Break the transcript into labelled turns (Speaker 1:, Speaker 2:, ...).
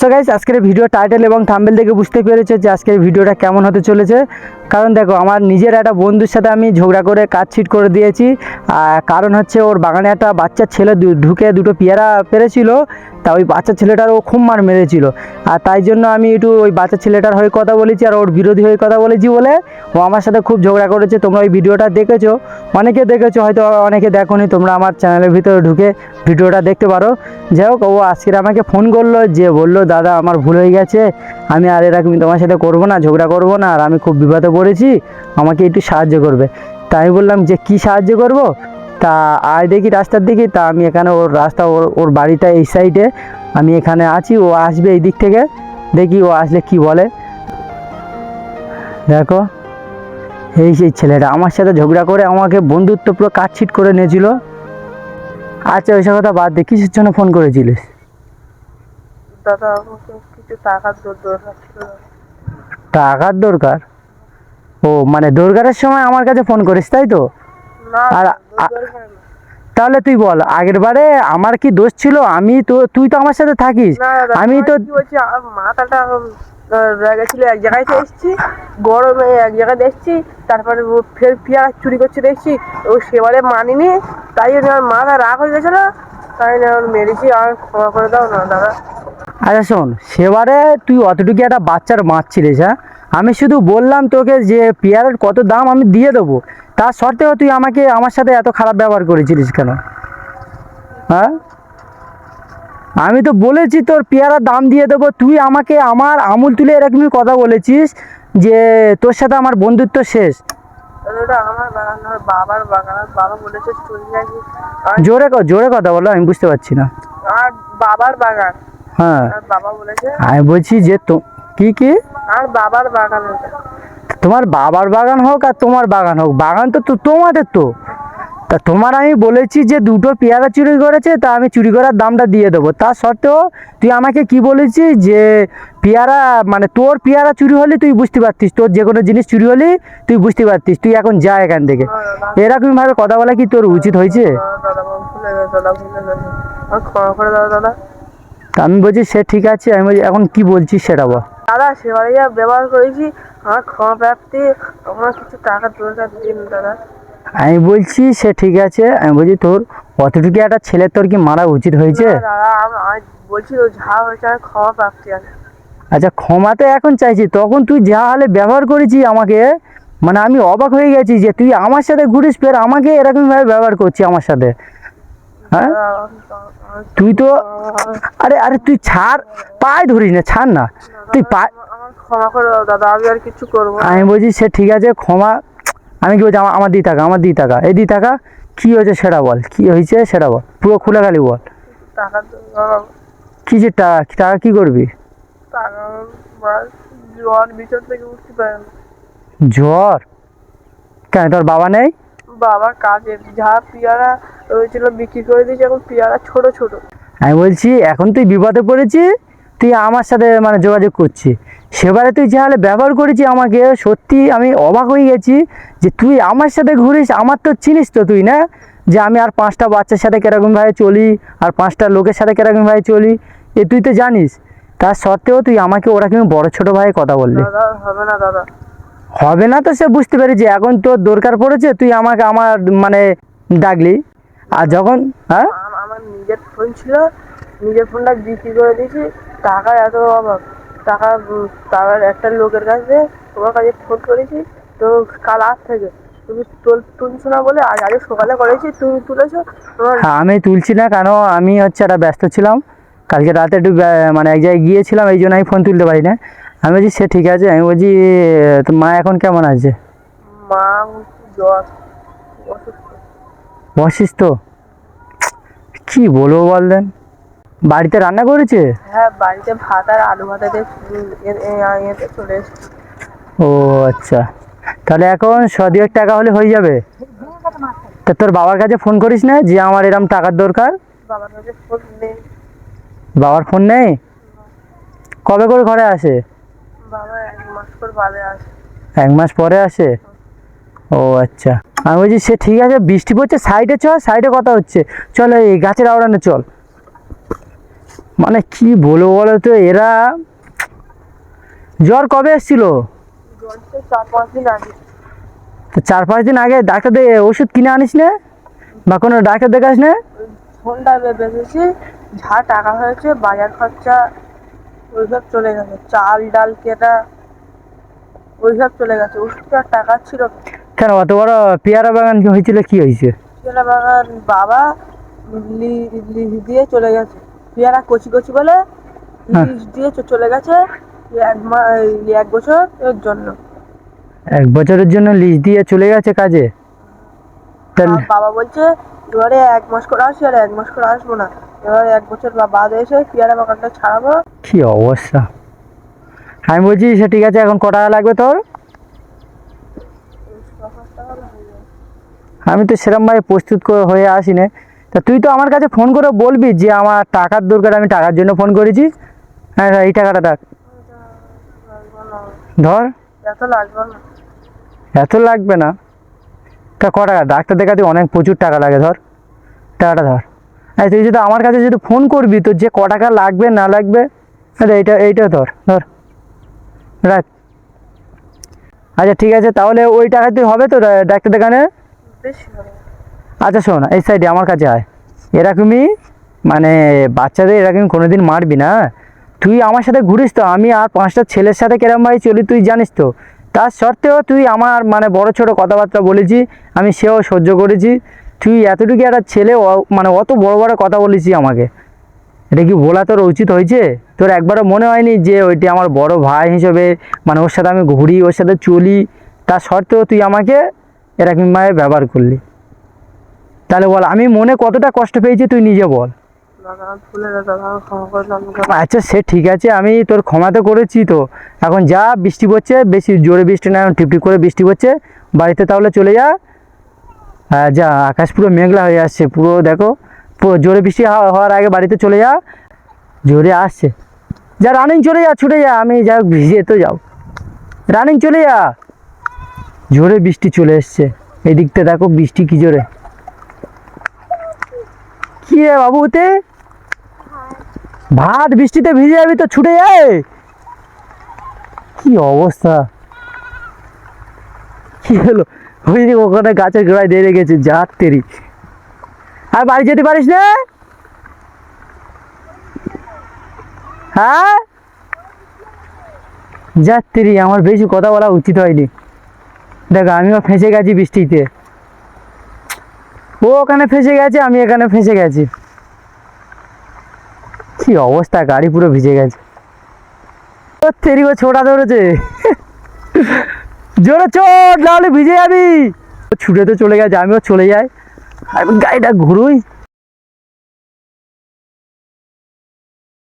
Speaker 1: So guys আজকের video title এবং thumbnail দেখে বুঝতে পেরেছে যে আজকের ভিডিওটা কেমন হতে চলেছে। কারণ দেখো, আমার নিজের একটা বন্ধুর সাথে আমি ঝগড়া করে কাজ ছিট করে দিয়েছি। আর কারণ হচ্ছে ওর বাগানে একটা বাচ্চা ছেলে ঢুকে দুটো পেয়ারা পেরেছিল। তা ওই বাচ্চা ছেলেটার ও খুব মার মেরেছিল। আর তাই জন্য আমি একটু ওই বাচ্চা ছেলেটার হয়ে কথা বলেছি আর ওর বিরোধী হয়ে কথা বলেছি বলে ও আমার সাথে খুব ঝগড়া করেছে। তোমরা ওই ভিডিওটা দেখেছ। অনেকে দেখেছ, হয়তো অনেকে দেখোনি। তোমরা আমার চ্যানেলের ভিতরে ঢুকে ভিডিওটা দেখতে পারো। যাই হোক, ও আজকের আমাকে ফোন করল যে বলল, দাদা, আমার ভুল হয়ে গেছে। আমি আর এরকমই তোমার সাথে করব না, ঝগড়া করব না, আর আমি খুব বিপদে পড়েছি। আমাকে একটু সাহায্য করবে। তাই আমি বললাম, যে কি সাহায্য করব? তা আয় দেখি রাস্তার দিকে। তা আমি এখানে ওর রাস্তা, ওর ওর বাড়িটা এই সাইডে আমি এখানে আছি, ও আসবে এই দিক থেকে। দেখি ও আসলে কি বলে। দেখো, এই সেই ছেলেটা আমার সাথে ঝগড়া করে আমাকে বন্ধুত্ব পুরো কাটছিট করে নিয়েছিল। আচ্ছা ওইসব কথা বাদ দে কিসের জন্য ফোন করেছিলিস?
Speaker 2: দাদা আমাকে কিছু টাকার দরকার
Speaker 1: টাকার দরকার? ও মানে দরকারের সময় আমার কাছে ফোন করিস তাই তো? আর। তাহলে তুই বল আগের বারে আমার কি দোষ ছিল? আমি তো তুই তো আমার সাথে থাকিস। আমি তো
Speaker 2: কি মাথাটা ছিল, এক জায়গায় তো এসছি। গরমে এক জায়গায় দেখছি তারপরে ফের পেয়ারা চুরি করছে দেখছি। ও সেবারে মানিনি। তাই জন্য আমার মাথা রাগ হয়ে গেছিল। তাই জন্য আমার মেরেছি। আর ক্ষমা করে দাও না, দাদা।
Speaker 1: আচ্ছা শোন, সেবারে তুই অতটুকু একটা বাচ্চার মারছিলিস হ্যাঁ? আমি শুধু বললাম তোকে যে পেয়ারের কত দাম আমি দিয়ে দেবো। তার সত্ত্বেও তুই আমাকে, আমার সাথে এত খারাপ ব্যবহার করেছিলিস কেন? হ্যাঁ? আমি তো বলেছি তোর পেয়ারার দাম দিয়ে দেবো। তুই আমাকে আমার আমুল তুলে এরকমই কথা বলেছিস যে তোর সাথে আমার বন্ধুত্ব শেষ। জোরে জোরে কথা বলো আমি বুঝতে পারছি না।
Speaker 2: আর বাবার বাগান।
Speaker 1: হ্যাঁ।
Speaker 2: বাবা বলেছে
Speaker 1: আমি বলছি যে তো কি কি?
Speaker 2: আর বাবার বাগান
Speaker 1: তোমার বাবার বাগান হোক আর তোমার বাগান হোক। বাগান তো তো তোমাদের তো। তা তোমার আমি বলেছি যে দুটো পেয়ারা চুরি করেছে, তা আমি চুরি করার দামটা দিয়ে দেবো। তা সত্ত্বেও তুই আমাকে কি বলেছিস যে পেয়ারা মানে তোর পেয়ারা চুরি হলে তুই বুঝতে পারতিস, তোর যে কোনো জিনিস চুরি হলে তুই বুঝতে পারতিস, তুই এখন যা এখান থেকে। এরকমভাবে কথা বলা কি তোর উচিত হয়েছে? আমি বলছি সে ঠিক আছে, আমি বলছি এখন কি বলছিস সেটা বল।
Speaker 2: দাদা সেবারে ব্যবহার করেছি। আমার ক্ষমা প্রাপ্তি আমার কিছু টাকা দরকার দিন দাদা।
Speaker 1: আমি বলছি সে ঠিক আছে। আমি বলছি তোর অতটুকু একটা ছেলের তোর কি মারা উচিত হয়েছে?
Speaker 2: বলছি তো যা হয়েছে ক্ষমা প্রাপ্তি
Speaker 1: আচ্ছা ক্ষমা তো এখন চাইছি। তখন তুই যা হালে ব্যবহার করেছি আমাকে মানে আমি অবাক হয়ে গেছি যে তুই আমার সাথে ঘুরিস ফের আমাকে এরকমভাবে ব্যবহার করছি আমার সাথে। হ্যাঁ? তুই তো আরে আরে তুই ছাড়। পায়ে ধরিস না ছাড় না। তুই পা
Speaker 2: ক্ষমা করে দাদা আমি আর কিছু করব
Speaker 1: আমি বলছি সে ঠিক আছে ক্ষমা আমি কি বলছি আমার দিই টাকা আমার দিই টাকা। এই দিই টাকা কী হয়েছে সেটা বল কী হয়েছে সেটা বল। পুরো খুলে খালি বল। কী যে টাকা? টাকা কী করবি? জ্বর কেন তোর বাবা নেই?
Speaker 2: বাবা কাজে যা পেয়ারা হয়েছিল বিক্রি করে দিয়েছে এখন পেয়ারা ছোট ছোট।
Speaker 1: আমি বলছি এখন তুই বিপদে পড়েছি তুই আমার সাথে মানে যোগাযোগ করছি। সেবারে তুই যাহলে ব্যবহার করেছি আমাকে সত্যি আমি অবাক হয়ে গেছি যে তুই আমার সাথে ঘুরিস আমার তো চিনিস তো তুই না? যে আমি আর পাঁচটা বাচ্চার সাথে কীরকমভাবে চলি আর পাঁচটা লোকের সাথে কীরকমভাবে চলি এ তুই তো জানিস। তার সত্ত্বেও তুই আমাকে ওরা কিন্তু বড় ছোটো ভাই কথা বললি।
Speaker 2: হবে না দাদা।
Speaker 1: হবে না তো সে বুঝতে পেরেছি এখন তোর দরকার পড়েছে তুই আমাকে আমার মানে ডাকলি। আর যখন হ্যাঁ?
Speaker 2: আমার নিজের ফোন ছিল নিজের ফোনটা বিক্রি করে দিয়েছি টাকা এত অভাব। টাকা টাকার একটা লোকের কাছে তোমার কাছে ফোন করেছি তো কাল আজ থেকে। তুমি তোল তুলছো না বলে আজ আগে সকালে করেছি তুমি তুলেছো
Speaker 1: হ্যাঁ আমি তুলছি না কেন? আমি হচ্ছে একটা ব্যস্ত ছিলাম। কালকে রাতে একটু মানে এক জায়গায় গিয়েছিলাম এই জন্য আমি ফোন তুলতে পারি না। আমি বলছি সে ঠিক আছে। আমি বলছি তো মা এখন কেমন আছে?
Speaker 2: মা জ্বর অসুস্থ।
Speaker 1: অসুস্থ? কি বলব বল দেন? বাড়িতে রান্না করেছে?
Speaker 2: হ্যাঁ বাড়িতে ভাত আর আলু ভাতে এতে চলে
Speaker 1: ও আচ্ছা। তাহলে এখন শ দুয়েক টাকা হলে হয়ে যাবে? তা তোর বাবার কাছে ফোন করিস না যে আমার এরম টাকার দরকার?
Speaker 2: বাবার কাছে ফোন নেই।
Speaker 1: বাবার ফোন নেই? কবে করে ঘরে আসে?
Speaker 2: বাবা এক মাস পর বাদে আসে।
Speaker 1: এক মাস পরে আসে? ও আচ্ছা। আমি বলছি সে ঠিক আছে বৃষ্টি পড়ছে সাইডে চল সাইডে কথা হচ্ছে। চল এই গাছের আওড়ানে চল। মানে কি বলব বলো তো এরা জ্বর কবে এসেছিল?
Speaker 2: চার পাঁচ দিন আগে
Speaker 1: তো চার পাঁচ দিন আগে ডাক্তার দিয়ে ওষুধ কিনে আনিস না বা কোনো ডাক্তার দেখাস না।
Speaker 2: ফোনটা বেঁচেছি যা টাকা হয়েছে বাজার খরচা ওইসব চলে গেছে। চাল ডাল কেনা ওইসব চলে গেছে। ওষুধ আর টাকা ছিল
Speaker 1: কেন অত বড় পেয়ারা বাগান হয়েছিল কি হয়েছে?
Speaker 2: পেয়ারা বাগান বাবা দিয়ে চলে গেছে। পেয়ারা কচি কচি বলে
Speaker 1: হ্যাঁ।
Speaker 2: লিজ দিয়ে চলে গেছে এক বছর এর জন্য।
Speaker 1: এক বছরের জন্য লিজ দিয়ে চলে গেছে কাজে?
Speaker 2: বাবা বলছে এবারে এক মাস করে আসি আর এক মাস করে আসব না। এবারে এক বছর বা- বাদ এসে পেয়ারা বাগানটা ছাড়াবো।
Speaker 1: কি অবস্থা? আমি বলছি সে ঠিক আছে এখন ক টাকা লাগবে তোর? আমি তো সেরকমভাবে প্রস্তুত হয়ে আসি না তা তুই তো আমার কাছে ফোন করে বলবি যে আমার টাকার দরকার আমি টাকার জন্য ফোন করেছি। হ্যাঁ এই টাকাটা
Speaker 2: লাগবে
Speaker 1: ধর।
Speaker 2: এত লাগবে না।
Speaker 1: এত লাগবে না? তা ক টাকা? ডাক্তার দেখাতে অনেক প্রচুর টাকা লাগে ধর। টাকাটা ধর। আর তুই যদি আমার কাছে যদি ফোন করবি তো যে ক টাকা লাগবে না লাগবে আরে এইটা এইটা ধর ধর। রাখ। আচ্ছা ঠিক আছে তাহলে ওই টাকাতে হবে তো ডাক্তার দেখানে?
Speaker 2: বেশি হবে।
Speaker 1: আচ্ছা শোন এই সাইডে আমার কাছে আয়। এরকমই মানে বাচ্চাদের এরকম কোনোদিন মারবি না তুই আমার সাথে ঘুরিস তো, আমি আর পাঁচটা ছেলের সাথে কেরমভাবে চলি তুই জানিস তো। তার সত্ত্বেও তুই আমার মানে বড় ছোট কথাবার্তা বলেছি, আমি সেও সহ্য করেছি। তুই এতটুকু একটা ছেলে মানে অত বড় বড় কথা বলেছি আমাকে। এটা কি বলা তোর উচিত হয়েছে? তোর একবারও মনে হয়নি যে ওইটি আমার বড় ভাই হিসেবে মানে ওর সাথে আমি ঘুরি, ওর সাথে চলি? তা সত্ত্বেও তুই আমাকে এরকমভাবে ব্যবহার করলি। তাহলে বল, আমি মনে কতটা কষ্ট পেয়েছি তুই নিজে বল। আচ্ছা সে ঠিক আছে, আমি তোর ক্ষমা তো করেছি তো। এখন যা বৃষ্টি পড়ছে, বেশি জোরে বৃষ্টি না টিপ টিপ করে বৃষ্টি পড়ছে। বাড়িতে তাহলে চলে যা। যা, আকাশ পুরো মেঘলা হয়ে আসছে, পুরো দেখো, পুরো জোরে বৃষ্টি হওয়া- হওয়ার আগে বাড়িতে চলে যা। জোরে আসছে। যা রানিং চলে যা, ছুটে যা, আমি যা ভিজে তো যাও। রানিং চলে যা। জোরে বৃষ্টি চলে এসছে। এদিকটা দেখো বৃষ্টি কি জোরে। কি রে বাবুতে ভাত বৃষ্টিতে ভিজে যাবি তো ছুটে যায় কি অবস্থা? কি হলো? ওই যে ওখানে গাছের গোড়ায় দিয়ে রেখেছে যার তেরি। আর বাড়ি যেতে পারিস না? হ্যাঁ? যার তেরি, আমার বেশি কথা বলা উচিত হয়নি। দেখ, আমিও ফেঁসে গেছি বৃষ্টিতে। ও ওখানে ফেঁসে গেছে, আমি এখানে ফেঁসে গেছি। কি অবস্থা, গাড়ি পুরো ভিজে গেছে। তেরি ও ছোটা ধরেছে। জোরে চোট নাহলে ভিজে যাবি। ছুটে তো চলে গেছে, আমিও চলে যাই। আর গাড়িটা ঘুরুই।